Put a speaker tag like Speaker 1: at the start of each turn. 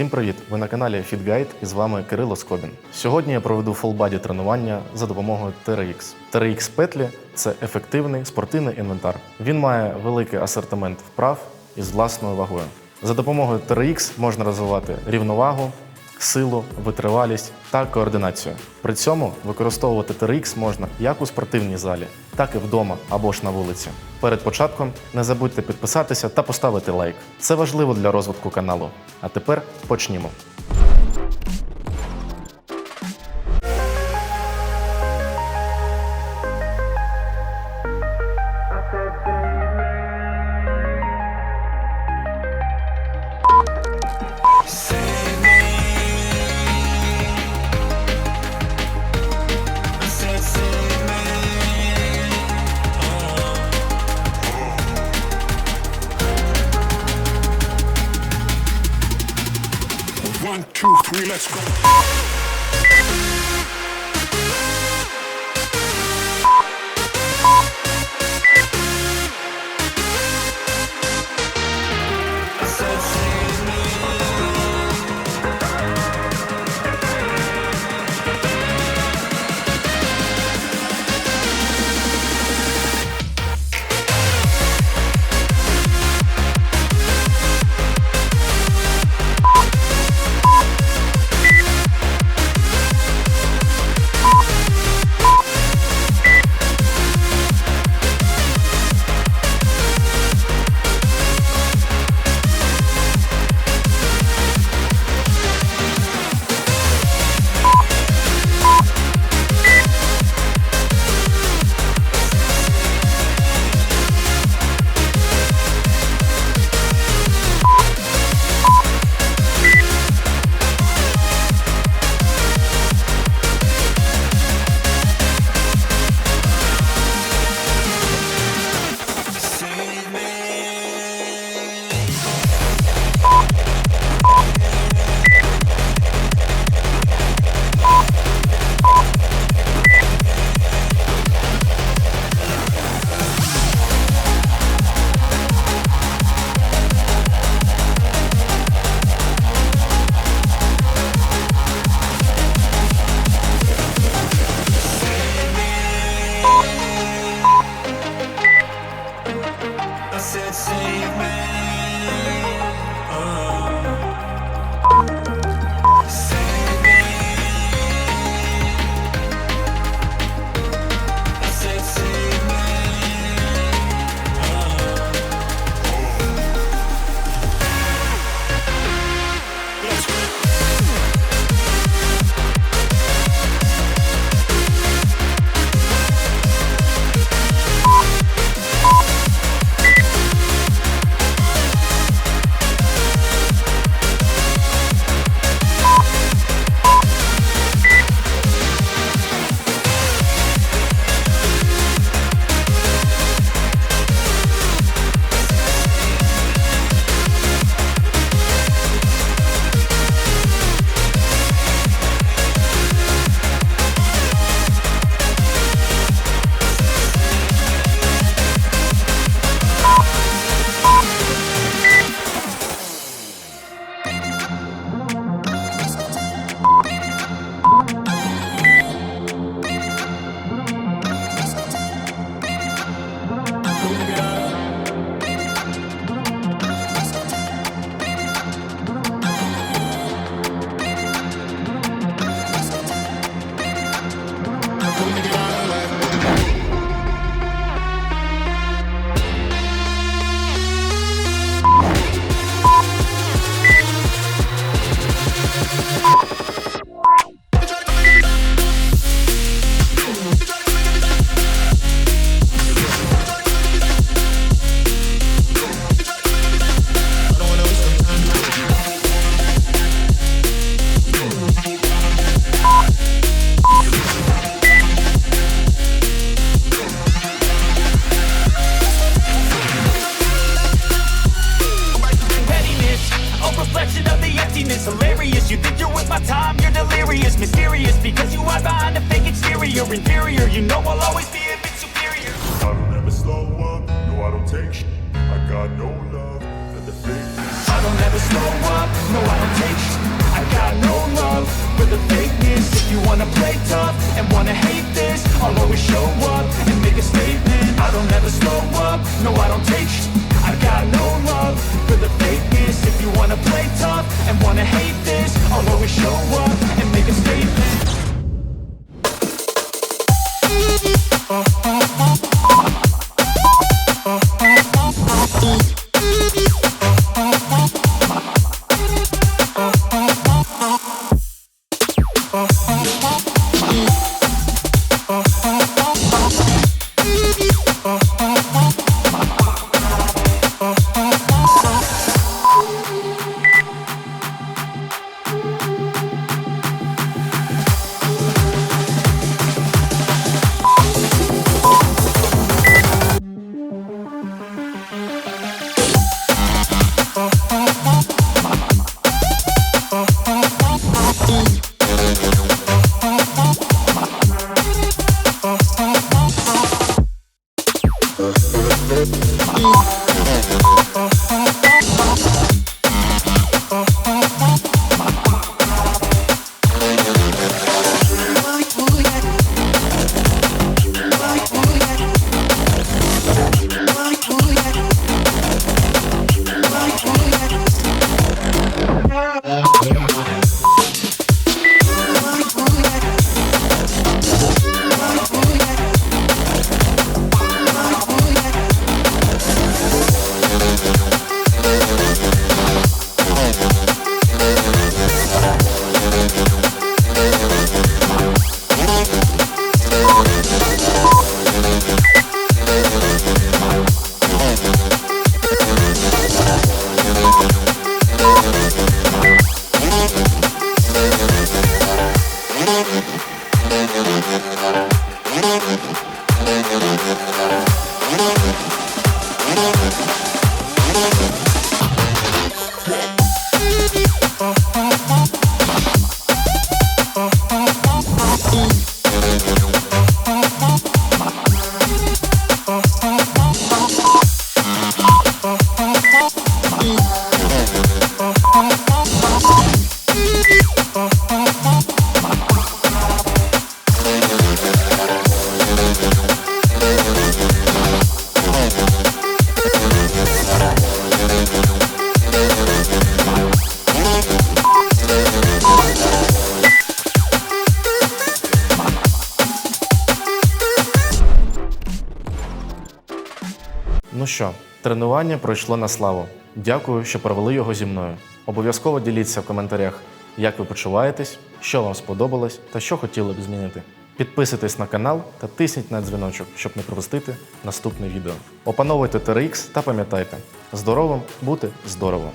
Speaker 1: Всім привіт! Ви на каналі FitGuide і з вами Кирило Скобін. Сьогодні я проведу фулбаді тренування за допомогою TRX. TRX петлі це ефективний спортивний інвентар. Він має великий асортимент вправ із власною вагою. За допомогою TRX можна розвивати рівновагу, силу, витривалість та координацію. При цьому використовувати TRX можна як у спортивній залі, так і вдома або ж на вулиці. Перед початком не забудьте підписатися та поставити лайк. Це важливо для розвитку каналу. А тепер почнімо.
Speaker 2: Let's go.
Speaker 3: you're inferior. You know I'll always be a bit superior.
Speaker 4: I don't ever slow up, no, I don't take sh- I got no love for the fake.
Speaker 3: I don't ever slow up, no, I don't take sh- I got no love for the fakeness. If you wanna play tough and wanna hate this, I'll always show up and make a statement. I don't ever slow up, no, I don't take sh- I got no love for the fakeness. If you wanna play tough and wanna hate this, I'll always show up.
Speaker 1: Ну що, тренування пройшло на славу. Дякую, що провели його зі мною. Обов'язково діліться в коментарях, як ви почуваєтесь, що вам сподобалось та що хотіли б змінити. Підписуйтесь на канал та тисніть на дзвіночок, щоб не пропустити наступне відео. Опановуйте TRX та пам'ятайте, здоровим бути здорово!